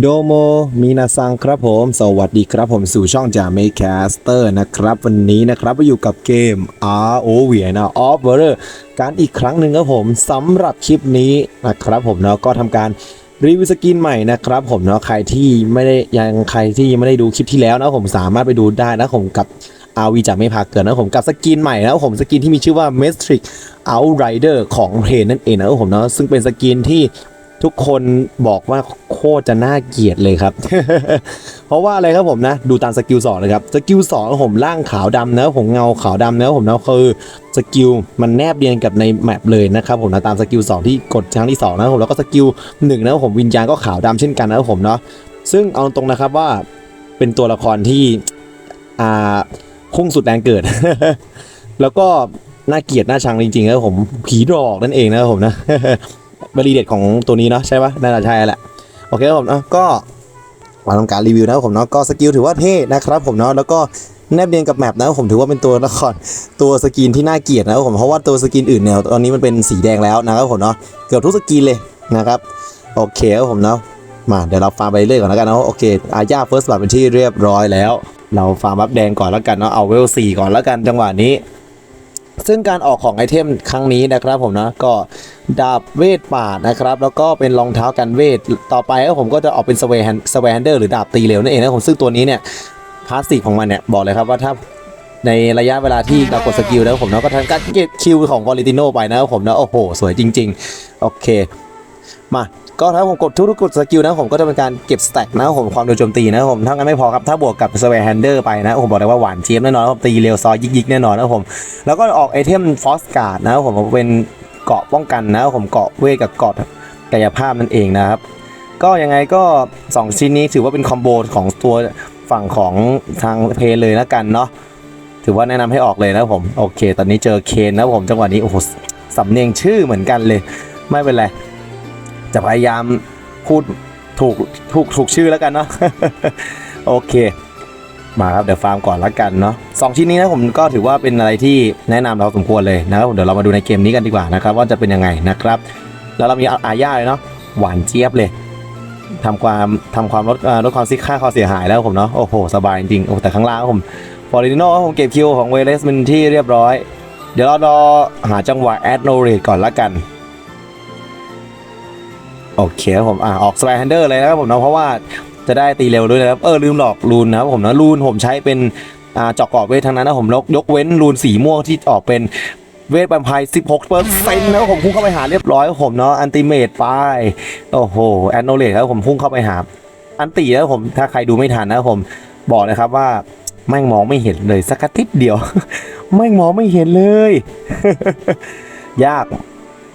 โดโมมินาซังครับผม สวัสดีครับผมสู่ช่องจ่าเมคาสเตอร์นะครับ วันนี้นะครับมาอยู่กับเกม ROV นะ Off w a r e r การอีกครั้งหนึ่งครับผมสำหรับคลิปนี้นะครับผมเนาะก็ทำการรีวิวสกินใหม่นะครับผมเนาะใครที่ไม่ได้ยังใครที่ยังไม่ได้ดูคลิปที่แล้วนะผมสามารถไปดูได้นะผมกับอาวีจะไม่พาเกินนะผมกับสกินใหม่นะผมสกินที่มีชื่อว่า m e t r i c Outrider ของเพนนั่นเองนะผมเนาะซึ่งเป็นสกินที่ ทุกคนบอกว่าโคตรจะน่าเกลียดเลยครับ เพราะว่าอะไรครับผมนะ ดูตามสกิลสองเลยครับ สกิลสองผมร่างขาวดำนะผมเงาขาวดำนะผมนะคือสกิลมันแนบเรียงกับในแมปเลยนะครับผมนะตามสกิลสองที่กดครั้งที่สองนะครับผมแล้วก็สกิลหนึ่งนะครับผมวิญญาณก็ขาวดำเช่นกันนะครับผมเนาะซึ่งเอาตรงนะครับว่าเป็นตัวละครที่อ่าพุ่งสุดแรงเกิด แล้วก็น่าเกลียดน่าชังจริงๆครับผมผีดอกนั่นเองนะครับผมนะ บริเด็ดของตัวนี้เนาะใช่ปะน่าจะใช่แหละโอเคครับผมเนาะก็มาทำการรีวิวนะครับผมเนาะก็สกิลถือว่าเท่นะครับผมเนาะแล้วก็แนบเรียงกับแมปนะผมถือว่าเป็นตัวละครตัวสกินที่น่าเกลียดนะครับผมเพราะว่าตัวสกินอื่นเนี่ยตอนนี้มันเป็นสีแดงแล้วนะครับผมเนาะเกือบทุกสกินเลยนะครับโอเคครับผมเนาะมาเดี๋ยวเราฟาร์มไปเรื่อยก่อนแล้วกันเนาะโอเคอาญาเฟิร์สบัตเป็นที่เรียบร้อยแล้ว เราฟาร์มอัพแดงก่อนแล้วกันเนาะเอาเวล4ก่อนแล้วกันจังหวะนี้ ซึ่งการออกของไอเทมครั้งนี้นะครับผมนะก็ดาบเวทป่าดนะครับ แล้วก็เป็นรองเท้ากันเวท ต่อไปก็ผมก็จะออกเป็นสเวนสเวนเดอร์หรือดาบตีเหลวนั่นเองนะผมซึ่งตัวนี้เนี่ยพาสซีฟของมันเนี่ยบอกเลยครับว่าถ้าในระยะเวลาที่เรากดสกิลแล้วผมเนาะก็ทำการเก็บคิวของวอลิติโนไปนะครับผมนะโอ้โห สวยจริง ๆ โอเค มา ก็ถ้าผมกดทุกๆกดสกิลนะผมก็จะเป็นการเก็บสแต็กนะผมความโดนโจมตีนะผมเท่านั้นไม่พอครับถ้าบวกกับสเวนเดอร์ไปนะผมบอกเลยว่าหวานเจี๊ยบแน่นอนครับตีเร็วซอยยิกๆแน่นอนนะผมแล้วก็ออกไอเทมฟอสการ์ดนะผมเป็นเกาะป้องกันนะผมเกาะเวทกับเกาะกายภาพนั่นเองนะครับ ก็ยังไงก็ 2 ชิ้นนี้ถือว่าเป็นคอมโบของตัวฝั่งของทางเพลย์เลยแล้วกันเนาะถือว่าแนะนำให้ออกเลยนะผมโอเค ตอนนี้เจอเคนนะผมจังหวะนี้โอ้โหสำเนียงชื่อเหมือนกันเลย ไม่เป็นไร จะพยายามพูดถูกถูกถูกชื่อแล้วกันเนาะโอเค มาครับเดี๋ยวฟาร์มก่อนละกันเนาะสองชิ้นนี้นะผมก็ถือว่าเป็นอะไรที่แนะนำเราสมควรเลยนะครับผมเดี๋ยวเรามาดูในเกมนี้กันดีกว่านะครับ ว่าจะเป็นยังไงนะครับ แล้วเรามีอาญาเลยเนาะหวานเจี๊ยบเลยทำความทำความลดลดความซิกค่าความเสียหายแล้วผมเนาะโอ้โหสบายจริงโอ้แต่ข้างล่างผมฟอร์ดิโนผมเก็บคิวของเวเลสเป็นที่เรียบร้อย เดี๋ยวเรารอหาจังหวะแอดโนเรตก่อนละกัน โอเคครับผมอะออกสไลด์แฮนเดอร์เลยนะครับผมเนาะเพราะว่าจะได้ตีเร็วด้วยนะครับเออลืมหลอกรูนนะครับผมนะรูนผมใช้เป็นอ่าจาะกรอบเวททั้งนั้นนะผมยกยกเว้นรูนสีม่วงที่ออกเป็นเวทแวมไพร์16เปอร์เซ็นต์นะครับผมพุ่งเข้าไปหาเรียบร้อยครับผมเนาะอันติเมตไปโอ้โหแอนโนเลตครับผมพุ่งเข้าไปหา อันตีแล้วผมถ้าใครดูไม่ทันนะครับผมบอกเลยครับว่าแม่งมองไม่เห็นเลยสักทิศเดียว แม่งมองไม่เห็นเลย ยาก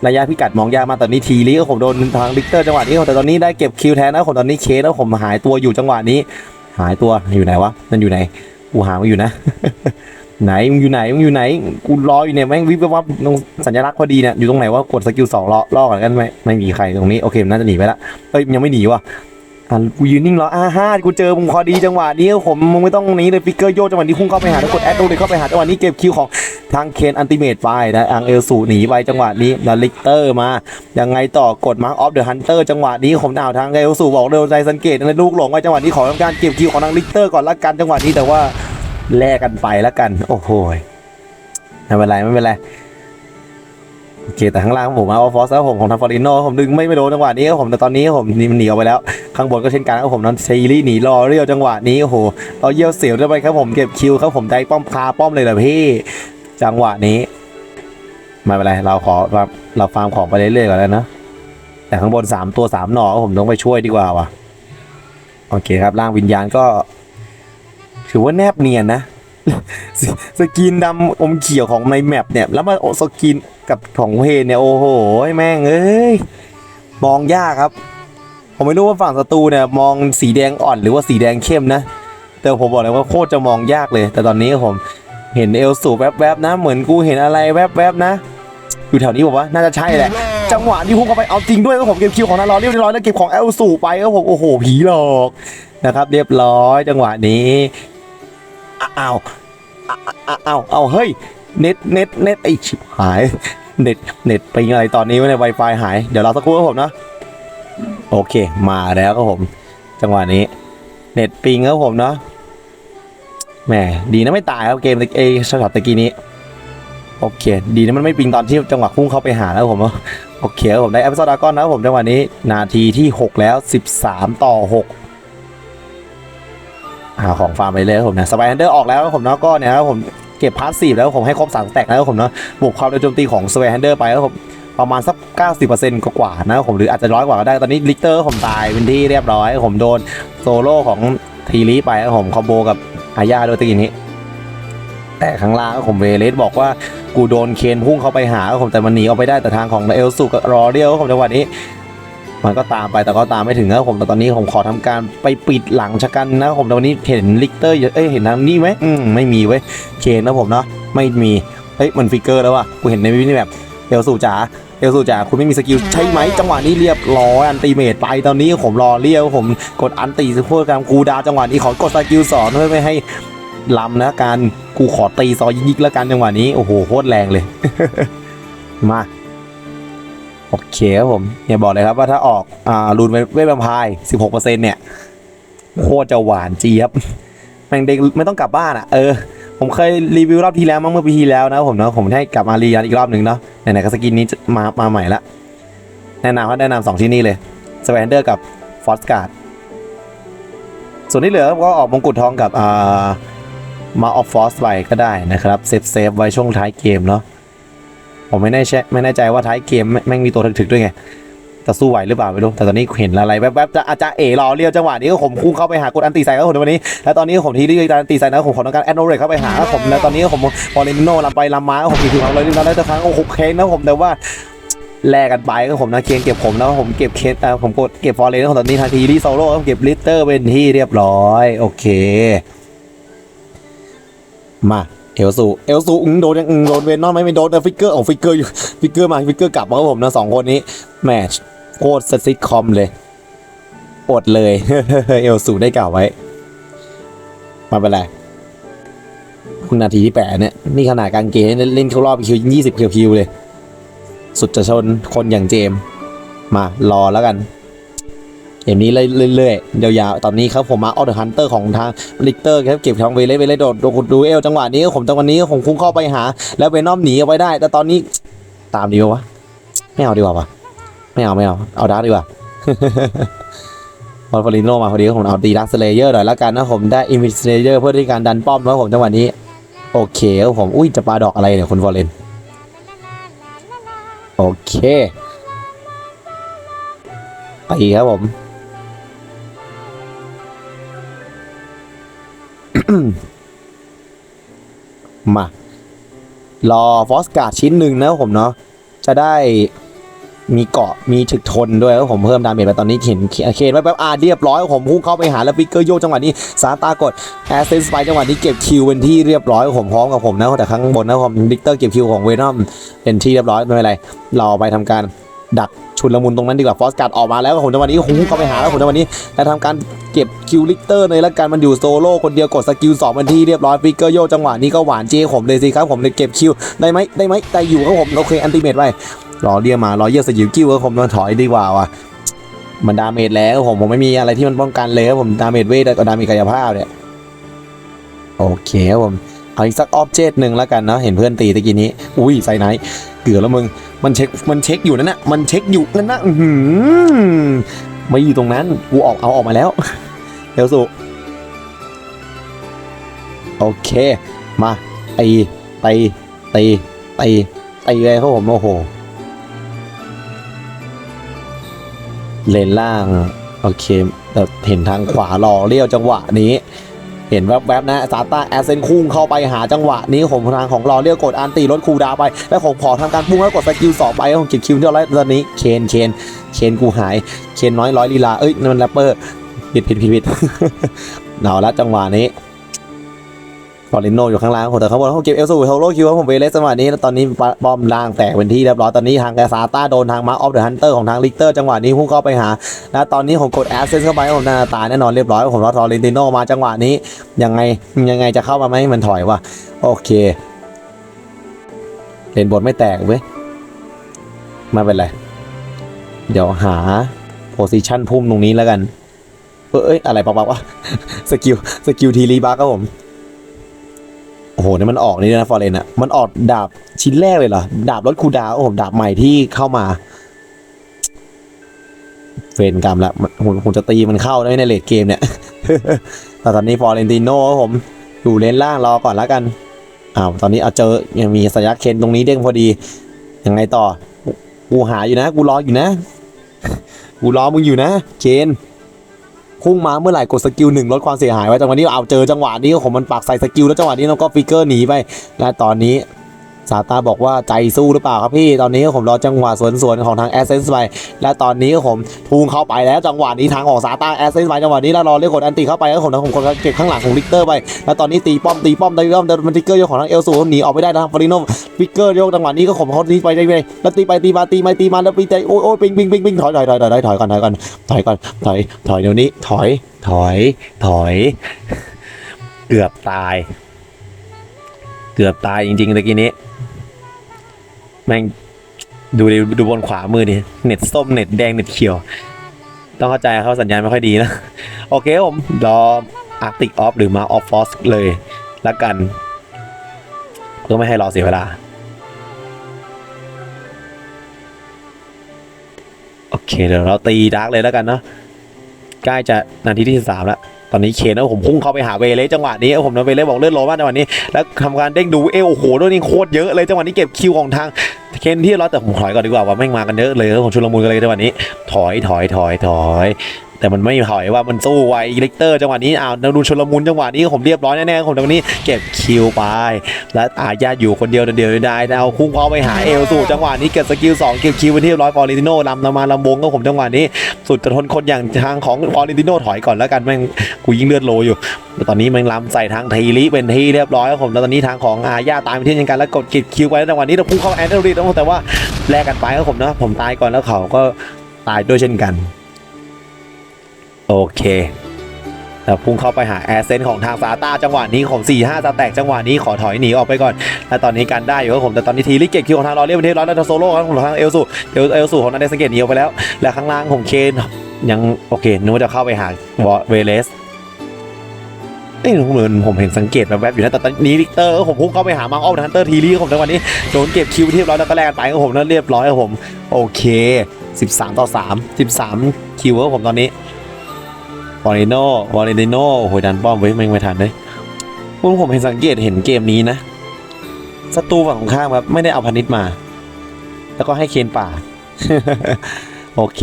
ระยะพิกัดมองยากมากตอนนี้ทีลีก็ผมโดนทางลิกเตอร์จังหวะนี้แต่ตอนนี้ได้เก็บคิวแทนนะผมตอนนี้เคสแล้วผมหายตัวอยู่จังหวะนี้ หายตัวอยู่ไหนวะนั่นอยู่ไหนกูหามันอยู่นะ ไหนมึงอยู่ไหนมึงอยู่ไหนกูรออยู่เนี่ยแม่งวิบวับตรงสัญลักษณ์พอดีเนี่ยอยู่ตรงไหนวะกดสกิลสองรอรอก่อนกันไหมไม่มีใครตรงนี้โอเคมันน่าจะหนีไปละเอ้ยยังไม่หนีว่ะอะกูยืนนิ่งรออาฮ่ากูเจอมึงพอดีจังหวะนี้ผมมึงไม่ต้องหนี้เลยฟิกเกอร์โยจังหวะนี้พุ่งเข้าไปหาแล้วกดแอดโดเลยเข้าไปหาจังหวะนี้เก็บคิวของ ทางเคนอันติเมตไปนะอังเอลสูหนีไปจังหวะนี้แล้วลิกเตอร์มายังไงต่อกดมาร์คออฟเดอะฮันเตอร์จังหวะนี้ผมดาวทางเอลสูบอกเร็วใจสังเกตในลูกหลงไปจังหวะนี้ขอทำการเก็บคิวของทางลิกเตอร์ก่อนละกันจังหวะนี้แต่ว่าแลกกันไปละกัน โอ้โหไม่เป็นไรไม่เป็นไรโอเคแต่ข้างล่างผมเอาฟอสแล้วผมของทางฟอริโนผมดึงไม่ไปโดนจังหวะนี้ครับผมแต่ตอนนี้ผมนี่มันหนีออกไปแล้ว ข้างบนก็เช่นกันครับผมนั้นเชลี่หนีรอเรียวจังหวะนี้โอ้โหเราเยี่ยวเสียวด้วยไปครับผมเก็บคิวครับผมได้ป้อมคาป้อมเลยเหรอพี่ จังหวะนี้ไม่เป็นไรเราขอเราเราฟาร์มของไปเรื่อยๆก่อนแล้วนะแต่ข้างบนสามตัวสามหน่อผมต้องไปช่วยดีกว่าว่ะโอเคครับร่างวิญญาณก็ ถือว่าแนบเนียนนะสสกินดำอมเขียวของในแมปเนี่ยแล้วมาสกินกับของเพนเนี่ยโอ้โหแม่งเอ้ยมองยากครับ ผมไม่รู้ว่าฝั่งศัตรูเนี่ยมองสีแดงอ่อนหรือว่าสีแดงเข้มนะ แต่ผมบอกเลยว่าโคตรจะมองยากเลย แต่ตอนนี้ผม เห็นเอลสูแวบๆนะ เหมือนกูเห็นอะไรแวบๆนะ อยู่แถวนี้บอกว่าน่าจะใช่แหละ จังหวะที่พุ่งเข้าไปเอาจริงด้วยก็ผมเก็บคิวของนารอเรียบร้อยแล้วเก็บของเอลสูไปก็ผมโอ้โหผีหลอกนะครับเรียบร้อยจังหวะนี้อ้าวอ้าวอ้าวอ้าวอ้าวเฮ้ยเน็ตเน็ตเน็ตไอชิบหายเน็ตเน็ตไปยังไงตอนนี้วะเนี่ยไวไฟหายเดี๋ยวเราสักครู่ครับผมนะโอเค มาแล้วครับผม จังหวะนี้ เน็ตปิงครับผมเนาะ แหมดีนะไม่ตายครับเกมเอช็อตตะกี้นี้ โอเค ดีนะมันไม่ปิงตอนที่จังหวะพุ่งเข้าไปหาแล้วผมเนาะโอเคผมได้แอปเปิลดากอนนะครับผมจังหวะนี้ นาทีที่ 6 แล้ว 13 ต่อ 6 หาของฟาร์มไปเลยครับผมนะสไปเดอร์ออกแล้วครับผมเนาะก็เนี่ยครับผมเก็บพาร์ทสี่แล้วผมให้ครบสามแตกแล้วผมเนาะบวกความเร็วโจมตีของสไปเดอร์ไปแล้วผมประมาณสัก 90%กว่าๆนะผมหรืออาจจะร้อยกว่าก็ได้ตอนนี้ลิกเตอร์ผมตายเป็นที่เรียบร้อย ผมโดนโซโล่ของทีลีไปครับผมคอมโบกับ อาญาด้วยตะกี้นี้ แต่ข้างล่างครับผมเวเลสบอกว่ากูโดนเคนพุ่งเข้าไปหาครับผมแต่มันหนีออกไปได้แต่ทางของเอลสุกรอเรียวครับผมจังหวะนี้ มันก็ตามไปแต่ก็ตามไม่ถึงนะผมแต่ตอนนี้ผมขอทำการไปปิดหลังชะกันนะครับผมแต่วันนี้เห็นลิกเตอร์เอ้ยเห็นทางนี้ไหมอืมไม่มีเว้ยเคนนะผมเนาะไม่มีเฮ้ยมันฟิกเกอร์แล้วว่ะกูเห็นในวิดีแบบเอลสูจ๋า ลสูจ๋าคุณไม่มีสกิลใช่ไหมจังหวะนี้เรียบร้อยอันติเมตไปตอนนี้ผมรอเรียกผมกดอันติซูเปอร์กรามกูดาวจังหวะนี้ขอกดสกิลสอนเพื่อไม่ให้ลำนะการกูขอตีซอยยิกๆแล้วกันจังหวะนี้โอ้โหโคตรแรงเลย มาโอเคครับผมเนี่ยบอกเลยครับว่าถ้าออกอ่ารูนเวทแวมไพร์สิบหกเปอร์เซ็นต์เนี่ยโคตรจะหวานเจี๊ยบแม่งเด็กไม่ต้องกลับบ้านอะ เออ ผมเคยรีวิวรอบที่แล้วมั้งเมื่อปีที่แล้วนะผมเนาะผมให้กลับมารีรันอีกรอบหนึ่งเนาะไหนๆก็สกินนี้มามาใหม่ละแนะนำว่าแนะนำสองที่นี่เลยสแวนเดอร์กับฟอสการ์ดส่วนที่เหลือก็ออกมงกุฎทองกับอ่ามาออฟฟอสไปก็ได้นะครับเซฟเซฟไว้ช่วงท้ายเกมเนาะผมไม่แน่ใจไม่แน่ใจว่าท้ายเกมแม่แม่งมีตัวถึกๆด้วยไง จะสู้ไหวหรือเปล่าไม่รู้แต่ตอนนี้เห็นอะไรแวบๆจะอาจจะเอ๋รอเรียวจังหวะนี้ก็ผมคุ้งเข้าไปหากดอันตีใส่ก็ผมในวันนี้ แล้วตอนนี้ผมทีที่อันตีใส่นะผมขอต้องการแอนโนเรกเข้าไปหาแล้วผมแล้วตอนนี้ผมพอเลนโนลำไปลำมาผมขี่ถึงของเลยนี่แล้วแต่ครั้งโอ้โหเคนนะผมแต่ว่าแลกกันไปก็ผมนะเคนเก็บผมแล้วผมเก็บเคนเอ่ผมกดเก็บฟอร์เรนของตอนนี้ทันทีที่โซโล่เก็บลิตเตอร์เป็นที่เรียบร้อย โอเค มาเอลสูเอลสูโดนยังโดนเวนนอนไหมไม่โดนแต่ฟิกเกอร์ของฟิกเกอร์อยู่ฟิกเกอร์มาฟิกเกอร์กลับมาครับผมนะสองคนนี้แมทช์ โคตรสซิคอมเลยอดเลย เอลสูได้กล่าวไว้ มาเป็นไร คุณนาทีที่แปดเนี่ย นี่ขนาดการเกมเล่นเข้ารอบคิวยี่สิบคิวคิวเลย สุดจะชนคนอย่างเจม มารอแล้วกันเกมนี้เรื่อยๆยวยาวตอนนี้ครับผมมาออเดอร์ฮันเตอร์ของทางลิกเตอร์ครับเก็บทางเวเลสเวเลสโดดโดนดูเอลจังหวะนี้ผมจังหวะนี้ผมคุ้งเข้าไปหา แล้วเวนอมหนีเอาไว้ได้ แต่ตอนนี้ตามดีวะไม่เอาดีกว่าปะ ไม่เอาไม่เอา เอาดาร์กดีกว่าพอลฟอริโนมาพอดีผมเอาตีดักสเลเยอร์หน่อยแล้วกันนะผมได้อินฟิสเลเยอร์เพื่อที่การดันป้อมแล้วผมจังหวะนี้ โอเคครับผมอุ้ยจะปาดอกอะไรเนี่ยคุณฟอเรนโอเคไปครับผมมารอฟอสการ์ดชิ้นหนึ่งนะผมเนาะจะได้ มีเกาะมีถึกทนด้วยแล้วผมเพิ่มดาเมจไปตอนนี้เห็นเคนไว้แป๊บอ่าเรียบร้อยผมพุ่งเข้าไปหาแล้วฟิกเกอร์โยกจังหวะนี้ซาตากดแอสเซนสไปจังหวะนี้เก็บคิวเป็นที่เรียบร้อยผมพร้อมกับผมนะแต่ข้างบนนะผมดิกเตอร์เก็บคิวของเวนอมเป็นที่เรียบร้อยไม่เป็นไร เราไปทำการดักชุนละมุนตรงนั้นดีกว่าฟอสการ์ดออกมาแล้วผมจังหวะนี้หุ้งเข้าไปหาแล้วผมจังหวะนี้และทำการเก็บคิวลิกเตอร์เลยละกันมันอยู่โซโล่คนเดียวกดสกิล2มันที่เรียบร้อยฟิกเกอร์โยกจังหวะนี้ก็หวานเจผมเลยสิครับผมเลยเก็บคิวได้ไหมได้ไหมได้อยู่ครับผมโอเคอันติเมตไป รอเรียกมา รอเยียสกิลคิวครับผมมันถอยดีกว่าว่ะมันดาเมจแล้วผมผมไม่มีอะไรที่มันป้องกันเลยครับผมดาเมจเวทกับดาเมจกายภาพเนี่ยโอเคครับผมเอาอีกสักออบเจกต์หนึ่งแล้วกันเนาะเห็นเพื่อนตีตะกี้นี้ อุ้ยไซไนท์เกือบแล้วมึงมันเช็คมันเช็คอยู่นั่นน่ะมันเช็คอยู่นั่นน่ะอื้อหือไม่อยู่ตรงนั้นกูออกเอาออกมาแล้วเร็วสุโอเค มาตีตีตีตีตีเลยครับผมโอ้โห เลนล่าง โอเคแต่เห็นทางขวารอเลี้ยวจังหวะนี้ เห็นแวบๆนะซาต้าแอสเซนคุ้งเข้าไปหาจังหวะนี้ผมทางของรอเลี้ยวกดอันตีลดคูดาไป แล้วผมขอทำการพุ่งแล้วกดสกิลสองไปแล้วผมเก็บคิวเรียบร้อยตอนนี้เคนเคนเคนกูหายเคนน้อยร้อยลีลาเอ้ยนั่นมันแรปเปอร์ผิดผิดผิดผิดเอาละจังหวะนี้ อริโนอยู่ข้างล่างผมแต่เขาบอกเขาเก็บเอลซูโฮโลคิวครับผมเวเลสจังหวะนี้แล้วตอนนี้ป้อมล่างแตกเป็นที่เรียบร้อยตอนนี้ทางแกซาต้าโดนทางมาร์คออฟเดอะฮันเตอร์ของทางลิกเตอร์จังหวะนี้พุ่งเข้าไปหาแล้วตอนนี้ผมกดแอสเซนเข้าไปผมน่าตาแน่นอนเรียบร้อยผมรอทอรินติโนมาจังหวะนี้ยังไงยังไงจะเข้ามาไหมมันถอยว่ะโอเคเลนบนไม่แตกเว้ยไมาเป็นไรเดี๋ยวหาโพซิชันพุ่มตรงนี้แล้วกันเอ้ยอะไรปักปักวะสกิลสกิลทีรีบักครับผม โอ้โหนี่มันออกนี่นะฟอร์เรนอะมันออกดาบชิ้นแรกเลยเหรอ ดาบรถคูดาโอ้โหดาบใหม่ที่เข้ามาเฟรนกรรมละผมผมจะตีมันเข้าได้ในเลดเกมเนี่ย แต่ตอนนี้ฟอร์เรนติโน่ครับผมอยู่เลนล่างรอก่อนแล้วกันอ้าวตอนนี้เอาเจอยังมีสยักเคนตรงนี้เด้งพอดี ยังไงต่อ กูหาอยู่นะ กูรออยู่นะ กูรอมึงอยู่นะเคน พุ่งมาเมื่อไหร่กดสกิลหนึ่งลดความเสียหายไว้จังหวะนี้เอาเจอจังหวะนี้ผมมันปักใส่สกิลแล้วจังหวะนี้เราก็ฟิกเกอร์หนีไปและตอนนี้ ซาตาบอกว่าใจสู้หรือเปล่าครับพี่ ตอนนี้ผมรอจังหวะสวนสวนของทางแอสเซนส์ไป และตอนนี้ผมพุ่งเข้าไปแล้วจังหวะนี้ทางของซาตาแอสเซนส์ไปจังหวะนี้แล้วรอเรียกกดอันติเข้าไปแล้วผมทางผมกดเก็บข้างหลังของลิกเตอร์ไป แล้วตอนนี้ตีป้อมตีป้อมตีป้อมแต่มันทิกเกอร์โยกของทางเอลสูหนีออกไม่ได้นะฟอริโนฟิกเกอร์โยกจังหวะนี้ก็ข่มเขานี้ไปได้เลยแล้วตีไปตีมาตีมาตีมาแล้วปีใจโอ้ยโอ้ยปิงปิงปิงปิงถอยถอยถอยถอยถอยก่อนถอยก่อนถอยก่อนถอยถอยเดี๋ยวนี้ถอยถอยถอย เกือบตาย เกือบตายจริงๆตะกี้นี้ แม่งดูดิดูบนขวามือดิเน็ตส้มเน็ตแดงเน็ตเขียว ต้องเข้าใจเขาสัญญาณไม่ค่อยดีนะ โอเคผมรอ Arctic Off หรือมา Off Force เลยละกันเพื่อไม่ให้รอเสียเวลา โอเคเดี๋ยวเราตีดาร์กเลยแล้วกันเนาะใกล้จะนาทีที่13แล้ว อนนี้เคนนะผมพุ่งเข้าไปหาเวเล่จังหวะนี้ผมนะเวเล่บอกเลื่อนโลมากจังหวะนี้แล้วทำการเด้งดูเอโอ้โหด้วยนี่โคตรเยอะเลยจังหวะนี้เก็บคิวของทางเคนที่รอแต่ผมถอยก่อนดีกว่าว่าแม่งมากันเยอะเลยผมชุลมุนกันเลยจังหวะนี้ ถอยถอยถอยถอย แต่มันไม่ถอยว่ามันสู้ไวลิกเตอร์จังหวะนี้อ้าวดูชลมุนจังหวะนี้ผมเรียบร้อยแน่ๆผมตรงนี้เก็บคิวไป และอาญาอยู่คนเดียวเดียวได้เอาคุ้งเข้าไปหาเอลสู่จังหวะนี้เก็บสกิลสองเก็บคิวเป็นที่ร้อยฟอริติโน่ลำนำมาลำวงก็ผมจังหวะนี้ สุดจะทนคนอย่างทางของฟอริติโน่ถอยก่อนแล้วกันแม่งกูยิงเลือดโลอยู่ตอนนี้แม่งล้ำใส่ทางทีลิเป็นที่เรียบร้อยครับผมแล้วตอนนี้ทางของอาญาตามไปที่ยังกันแล้วกดกิดคิวไปแล้จังหวะนี้เราพุ่งเข้าแอนเดอร์รีดแต่ว่าแลกกันไปครับผมนะผมตายก่อนแล้วเขาก็ตายด้วยเช่นกัน โอเคแล้วพุ่งเข้าไปหาแอสเซนของทางซาตาจังหวะนี้ของ 4 5สแตกจังหวะนี้ขอถอยหนีออกไปก่อน และตอนนี้กันได้อยู่ครับผมแต่ตอนนี้ทีลิเกตคิวของทางรอเรียบประเทศร้อยแล้วโซโล่ครับของทางเอลสูเอลเอลสูของนันเดสเกตหนีออกไปแล้ว และข้างล่างของเคนยังโอเคนึกว่าจะเข้าไปหาวอเวเลสเอ้ยเหมือนผมเห็นสังเกตแบบแบบอยู่นะแต่ตอนนี้ลิกเตอร์ผมพุ่งเข้าไปหามังออฟฮันเตอร์ทีลี่ผมจังหวะนี้โดนเก็บคิวที่เรียบร้อยแล้วก็แลกไปครับผมแล้วเรียบร้อยครับผมโอเค 13 ต่อ 3 13 คิวครับผมตอนนี้ วอริโนวอริโนโอ้โหดันป้อมเว้ยแม่งไม่ทันเลยผมผมเห็นสังเกตเห็นเกมนี้นะศัตรูฝั่งข้ามครับไม่ได้เอาพานิชมา แล้วก็ให้เคนป่า โอเค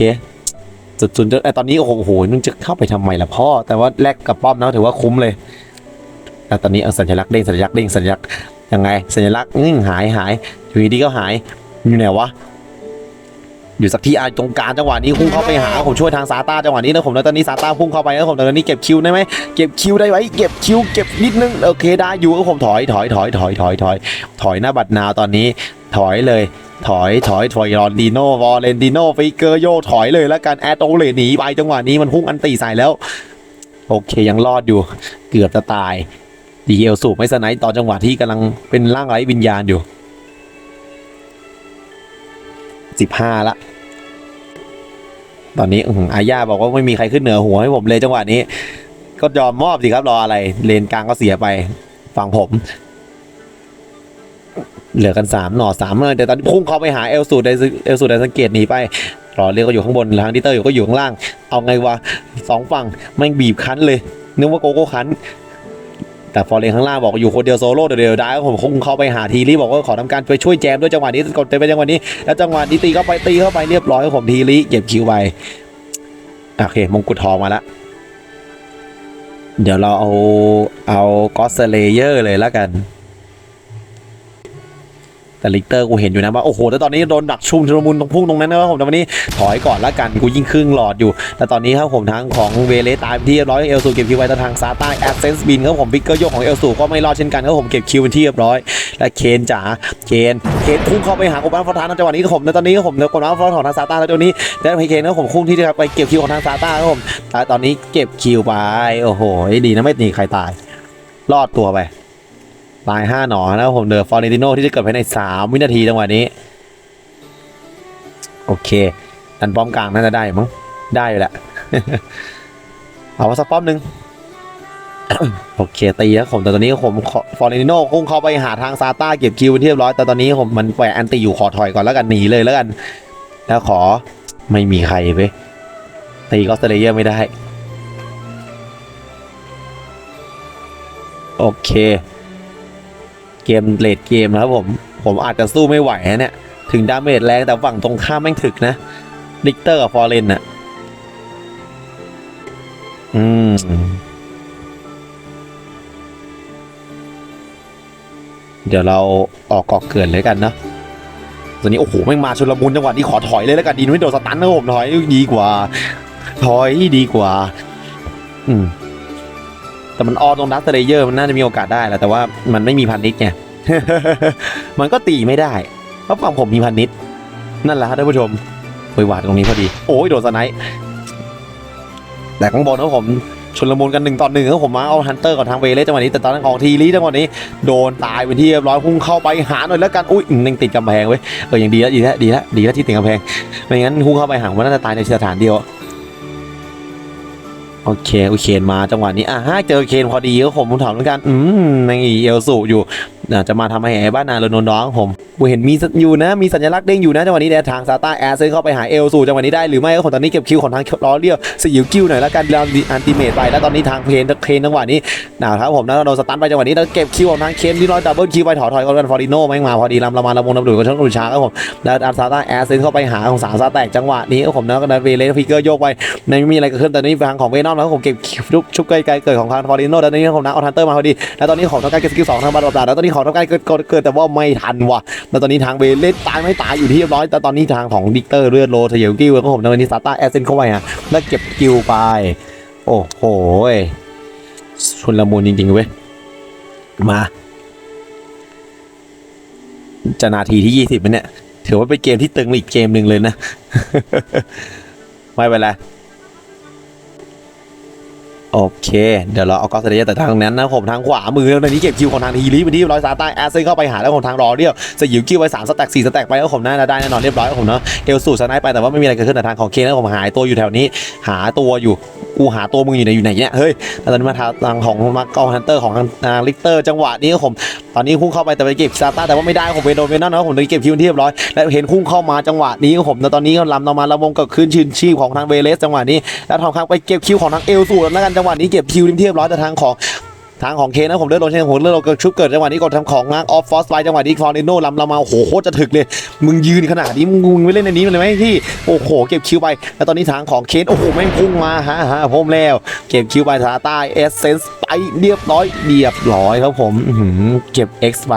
จุดจุดไอตอนนี้โอ้โหนึงจะเข้าไปทำไมล่ะพ่อ แต่ว่าแลกกับป้อมนะถือว่าคุ้มเลยแต่ตอนนี้เอาสัญลักษณ์เด้งสัญลักษณ์เด้งสัญลักษณ์ยังไง สัญลักษณ์อื้อหายหายอยู่ดีก็หายอยู่ไหนวะ อยู่สักที่อะตรงกลางจังหวะนี้พุ่งเข้าไปหาผมช่วยทางซาต้าจังหวะนี้นะผมแล้วตอนนี้ซาต้าพุ่งเข้าไปแล้วผมตอนนี้เก็บคิวได้ไหมเก็บคิวได้ไหมเก็บคิวเก็บนิดนึงโอเคได้อยู่ก็ผมถอยถอยถอยถอยถอยถอยถอยหน้าบัตรนาวตอนนี้ถอยเลยถอยถอยถอยรอนดิโนวอลเลนดิโนฟิกเกอร์โยถอยเลยแล้วกันแอตโตเลหนีไปจังหวะนี้มันพุ่งอันตีใส่แล้ว โอเคยังรอดอยู่เกือบจะตายดีเอลสูบไม่สไนต์ตอนจังหวะที่กำลังเป็นร่างไร้วิญญาณอยู่สิบห้าละ ตอนนี้อาญาบอกว่าไม่มีใครขึ้นเหนือหัวให้ผมเลยจังหวะนี้ ก็ยอมมอบสิครับรออะไร เลนกลางก็เสียไปฝั่งผม เหลือกันสามหน่อสามเลยแต่ตอนพุ่งเข้าไปหาเอลสูดไดเอลสูดไดสังเกตหนีไปรอเรียกก็อยู่ข้างบนทางดิเตอร์อยู่ก็อยู่ข้างล่าง เอาไงวะสองฝั่งแม่งบีบคั้นเลยนึกว่าโกโก้คั้น แต่ฟอร์เรนข้างล่างบอกอยู่คนเดียวโซโล่เดียวได้ผมคงเข้าไปหาทีรีบอกว่าขอทำการไปช่วยแจมด้วยจังหวะนี้กดเต็มไปจังหวะนี้แล้วจังหวะนี้ตีเข้าไปตีเข้าไปเรียบร้อยผมทีรีเก็บคิวไปโอเคมงกุฎทองมาแล้วเดี๋ยวเราเอาเอากอสเลเยอร์เลยแล้วกัน แต่ลิกเตอร์กูเห็นอยู่นะว่าโอ้โหแต่ตอนนี้โดนดักชุ่มชุลมุนตรงพุ่งตรงนั้นนะครับผมแต่วันนี้ถอยก่อนละกันกูยิ่งครึ่งหลอดอยู่ แต่ตอนนี้ครับผมทั้งของเวเลตายเป็นที่เรียบร้อยเอลสูเก็บคิวไว้แต่ทางซาต้าแอสเซนส์บินครับผมพิกเกอร์โยกของเอลสูก็ไม่รอดเช่นกันครับผมเก็บคิวเป็นที่เรียบร้อย และเคนจ๋าเคนเคนพุ่งเข้าไปหากบอัลฟาทานในจังหวะนี้ครับผมในตอนนี้ครับผมในกบอัลฟาของทางซาต้าแล้วตอนนี้ได้ให้เคนครับผมพุ่งที่จะไปเก็บคิวของทางซาต้าครับผมแต่ตอนนี้เก็บคิวไปโอ้โหดีนะไม่หนีใครตาย รอดตัวไป ตายห้าหนอนะครับผมเดอฟอร์เรนติโนที่จะเกิดภายในสามวินาทีจังหวะนี้ โอเคดันป้อมกลางน่าจะได้มั้งได้อยู่แหละเอามาสักป้อมหนึ่งโอเคตีแล้วผมแต่ตอนนี้ผมฟอร์เรนิโนคงเข้าไปหาทางซาต้าเก็บคิวเป็นที่เรียบร้อย แต่ตอนนี้ผมมันแปะแอนตีอยู่ขอถอยก่อนแล้วกันหนีเลยแล้วกัน แล้วขอไม่มีใครไปตีก็สเลเยอร์ไม่ได้ โอเค เกมเลดเกมนะครับผม ผมอาจจะสู้ไม่ไหวนะเนี่ย ถึงดาเมจแรงแต่ฝั่งตรงข้ามแม่งถึกนะลิกเตอร์กับฟอร์เรนน่ะอืมเดี๋ยวเราออกเกาะเกินเลยกันเนะตอนนี้โอ้โหแม่งมาชุลมุนจังหวะนี้ขอถอยเลยแล้วกันดีไม่โดนสตันนะผมถอยดีกว่า ถอยดีกว่า อืม แต่มันออตรงดัสเลเยอร์มันน่าจะมีโอกาสได้แหละแต่ว่ามันไม่มีพันนิดไง มันก็ตีไม่ได้ เพราะฝั่งผมมีพันนิด นั่นแหละครับท่านผู้ชมไปหวาดตรงนี้พอดี โอ้ยโดนสไนป์แต่ข้างบนครับผมชนละมุนกันหนึ่งต่อหนึ่งครับผมมาเอาฮันเตอร์กับทางเวเลสจังหวะนี้แต่ตอนนั้นของทีลีจังหวะนี้โดนตายเป็นที่เรียบร้อยพุ่งเข้าไปหาหน่อยแล้วกันอุ้ยยังติดกำแพงเว้ยเออยังดีแล้วดีแล้วดีแล้วดีแล้วที่ติดกำแพงไม่งั้นพุ่งเข้าไปหาว่าน่าจะตายในสถานเดียว โอเคโอเคนมาจังหวะนี้อะฮะเจอเคนพอดีก็ผมถามเหมือนกัน อืมนางอีเอลสูอยู่ น่าจะมาทำให้ไอ้บ้านนาโรนนน้องผมกูเห็นมีอยู่นะ มีสัญลักษณ์เด้งอยู่นะจังหวะนี้แดนทางซาต้าแอร์เซนเข้าไปหาเอลสู่จังหวะนี้ได้หรือไม่ก็คนตอนนี้เก็บคิวของทางล้อเลี้ยวสยิวคิวหน่อยแล้วกันเราอันติเมตไปแล้วตอนนี้ทางเพนเคนจังหวะนี้หนาวครับผมแล้วโดนสตันไปจังหวะนี้แล้วเก็บคิวของทางเคนที่ร้อยดับเบิลคิวไปถอดถอยกันฟอริโน่แม่งมาพอดีลำละมาละมงลำดุก็ช่างดุชาครับผมแล้วอันซาต้าแอร์เซนเข้าไปหาของสามซาแตกจังหวะนี้ครับผมแล้วก็ดันเวเลสฟิกเกอร์โยกไปไม่มีอะไรเกิดขึ้นแต่นี่ทางของเวนอมแล้วผมเก็บชุบชุบไกลๆเกิดของทางฟอริโนแล้วตอนนี้ผมนักเอาทันเตอร์มาพอดีแล้วตอนนี้ของทางการเก็บสกิลสองทางบาร์บาแล้วตอนนี้ของทางการเกิดเกิดแต่ว่าไม่ทันว่ะแล้วตอนนี้ทางเวเลสตายไม่ตายอยู่ที่เรียบร้อยแต่ตอนนี้ทางของดิกเตอร์เลือดโลเทเยลกิลแล้วผมตอนนี้ซาต้าแอสเซนเข้าไปฮะแล้วเก็บกิลไป โอ้โหชุนละมุนจริงๆเว้ยมาจะนาทีที่ยี่สิบเนี่ย ถือว่าเป็นเกมที่ตึงอีกเกมหนึ่งเลยนะ ไม่เป็นไร โอเค เดี๋ยวเราเอากอสเตเดียแต่ทางนั้นนะผมทางขวามือแล้วตอนนี้เก็บคิวของทางทีรีเป็นที่เรียบร้อยซาต้าแอสเซนเข้าไปหาแล้วของทางรอเดียวสยิวคิวไว้สามสแต็กสี่สแต็กไปแล้วผมน่าจะได้แน่นอนเรียบร้อยแล้วผมเนาะเอลสูสไนป์ไปแต่ว่าไม่มีอะไรเกิดขึ้นแต่ทางของเคนแล้วผมหายตัวอยู่แถวนี้ หาตัวอยู่กูหาตัวมึงอยู่ไหนอยู่ไหนเนี่ยเฮ้ยตอนนี้มาทางของมาเกาฮันเตอร์ของทางลิกเตอร์จังหวะนี้ผมตอนนี้พุ่งเข้าไปแต่ไปเก็บซาต้าแต่ว่าไม่ได้ผมเวนโดนเวนนั่นนะผมเลยเก็บคิวที่เรียบร้อยแล้วเห็นพุ่งเข้ามาจังหวะนี้ผมตอนนี้ลำนำมาละวงกับคืนชื่นชีพของทางเวเลสจังหวะนี้แล้วทองคำไปเก็บคิวของทางเอลสูแล้วกันจังหวะนี้เก็บคิวที่เรียบร้อยแต่ทางของทางของเคนนะผมเลือดลงใช่ไหมผมเลือดลงชุบเกิดจังหวะนี้กดทำของงางออฟฟอสไปจังหวะนี้ฟอร์นิโน่ลำเรามาโอ้โหโคตรจะถึกเลย มึงยืนขนาดนี้มึงไม่เล่นในนี้มันเลยไหมพี่โอ้โหเก็บคิวไป แล้วตอนนี้ทางของเคนโอ้โหแม่งพุ่งมาฮะฮะผมแล้ว เก็บคิวไปทาใต้เอสเซนส์ไปเรียบร้อยเรียบร้อยครับผมอื้อหือเก็บ X ไป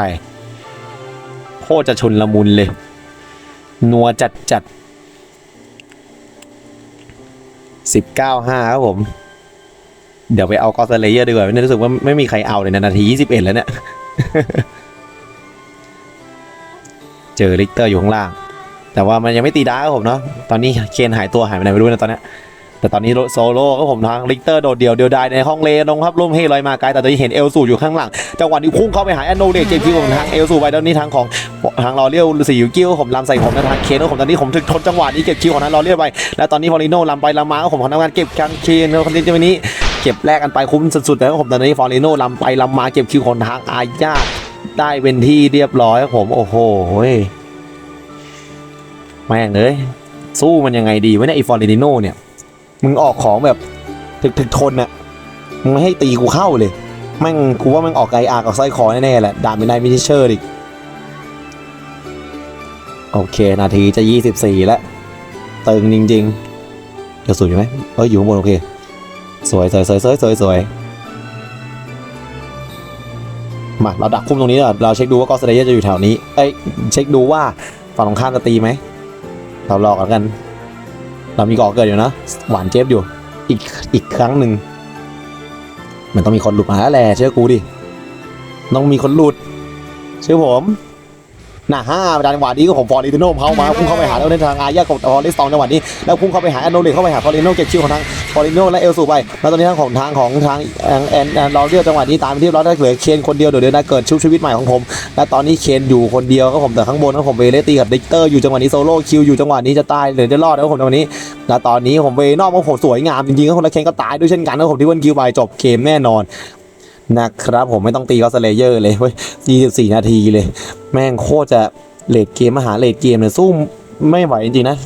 โคตรจะชนละมุนเลย นัวจัดจัดสิบเก้าห้าครับผม เดี๋ยวไปเอากอสเลเยอร์ดีกว่าไม่รู้สึกว่าไม่มีใครเอาเลยนะนาทียี่สิบเอ็ดแล้วเนี่ย เจอลิกเตอร์อยู่ข้างล่าง แต่ว่ามันยังไม่ตีดาร์กผมเนาะตอนนี้เคนหายตัวหายไปไหนไม่รู้นะตอนนี้แต่ตอนนี้โซโล่ก็ผมทางลิกเตอร์โดดเดี่ยวเดียวดายในห้องเลนงครับร่มเฮลอยมาไกลแต่ตอนนี้เห็นเอลสูอยู่ข้างหลังจังหวะนี้พุ่งเข้าไปหาแอนโนเดเก็บคิวของทางเอลสูไปตอนนี้ทางของทางลอเลียวสียูกิ้วผมลำใส่ผมนะทางเคนผมตอนนี้ผมถึกทนจังหวะนี้เก็บคิวของนั้นลอเลียวไปแล้วตอนนี้พอลิโน่ลำไปลำมาผมทำงานเก็บการเคนคนนี้วันนี้ เก็บแลกกันไปคุ้มสุดๆแต่ว่าผมตอนนี้ฟอริโน่ลำไปลำมาเก็บคิวของทางอาญาได้เป็นที่เรียบร้อยครับผมโอ้โหแม่งเลยสู้มันยังไงดีวะเนี่ยไอฟอริโน่เนี่ยมึงออกของแบบถึกถึกทนอะมึงไม่ให้ตีกูเข้าเลยแม่งกูว่าแม่งออกไกอากออกไส้คอแน่ๆแหละด่าไม่ได้มิทิเชอร์อีกโอเค นาทีจะ 24 แล้ว ตึงจริงๆเดี๋ยวสวยอยู่ไหมเอออยู่ข้างบน โอเค สวยสวยสวยสวยสวยสวยมาเราดักคุ้มตรงนี้เราเช็คดูว่ากอสเตเยจะอยู่แถวนี้เอ้ยเช็คดูว่าฝั่งตรงข้ามจะตีไหมเรารอกันกัน เรามีก่อเกิดอยู่นะ หวานเจ็บอยู่ อีกอีกครั้งหนึ่งมันต้องมีคนหลุดมาแล้วแหละเชื่อกูดิ ต้องมีคนหลุดเชื่อผม นะห้าจังหวะนี้ก็ผมฟอร์ลิติโนเข้ามาพุ่งเข้าไปหาแล้วในทางอาญาของออริสตองจังหวะนี้แล้วพุ่งเข้าไปหาแอนโนเลเข้าไปหาฟอร์ลิโนเก็บคิวของทางฟอร์ลิโนและเอลสูไปแล้วตอนนี้ทางของทางของทางแอนแอนแอนเราเรียจังหวะนี้ตามไปที่เราได้เหลือเคนคนเดียวเดี๋ยวเดี๋ยวนะเกิดชุบชีวิตใหม่ของผม และตอนนี้เคนอยู่คนเดียวครับผมแต่ข้างบนครับผมเวเลตีกับดิกเตอร์อยู่จังหวะนี้โซโล่คิวอยู่จังหวะนี้จะตายหรือจะรอดนะครับผมจังหวะนี้และตอนนี้ผมเวนอกของผมสวยงามจริงๆครับผมและเคนก็ตายด้วยเช่นกันนะครับผมที่วันคิวไปจบเกมแน่นอน นะครับผมไม่ต้องตีเขาสเลเยอร์เลยเว้ย24 นาทีเลย แม่งโคตรจะเลดเกมมาหาเลดเกมเนี่ยสู้ไม่ไหวจริงๆนะ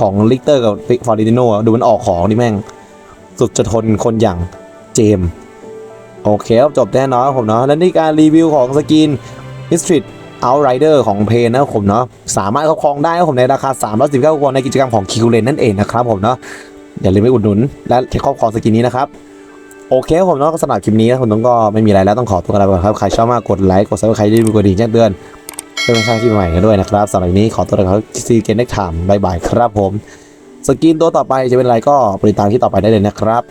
ของลิกเตอร์กับฟอร์ดิโนดูมันออกของนี่แม่ง สุดจะทนคนอย่างเจม โอเคครับจบแน่นอนครับผมเนาะและนี่การรีวิวของสกินมิสทริ Outrider ของเพนนะครับผมเนาะสามารถครอบครองได้ครับผมในราคา319วอนในกิจกรรมของคิวเลนนั่นเองนะครับผมเนาะอย่าลืมไปอุดหนุนและครอบครองสกินนี้นะครับ โอเคครับผมน้องก็สำหรับคลิปนี้นะผมน้องก็ไม่มีอะไรแล้วต้องขอตัวลาไปก่อนครับใครชอบมากกดไลค์กดซับสไครต์ด้วยกดดิ่งแจ้งเตือนเพื่อเป็นค่างที่ใหม่กันด้วยนะครับสำหรับนี้ขอตัวลาครับซีเกนเน็กถามบายบายครับผม สกินตัวต่อไปจะเป็นอะไรก็ไปติดตามที่ต่อไปได้เลยนะครับ